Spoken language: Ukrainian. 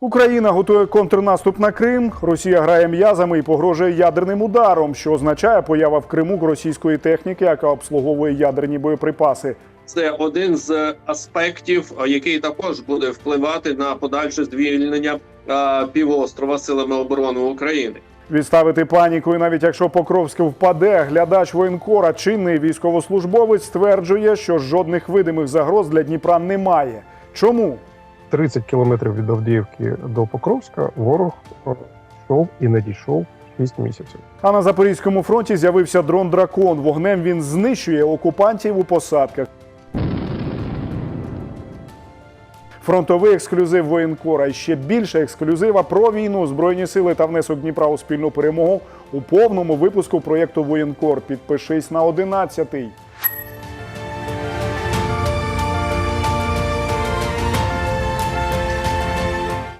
Україна готує контрнаступ на Крим. Росія грає м'язами і погрожує ядерним ударом, що означає поява в Криму російської техніки, яка обслуговує ядерні боєприпаси. Це один з аспектів, який також буде впливати на подальше звільнення півострова силами оборони України. Відставити паніку, і навіть якщо Покровське впаде, глядач воєнкора, чинний військовослужбовець стверджує, що жодних видимих загроз для Дніпра немає. Чому? 30 кілометрів від Авдіївки до Покровська ворог е, йшов і не дійшов 6 місяців. А на Запорізькому фронті з'явився дрон Дракон. Вогнем він знищує окупантів у посадках. Фронтовий ексклюзив воєнкора і ще більше ексклюзива про війну, збройні сили та внесок Дніпра у спільну перемогу у повному випуску проєкту Воєнкор. Підпишись на 11-й.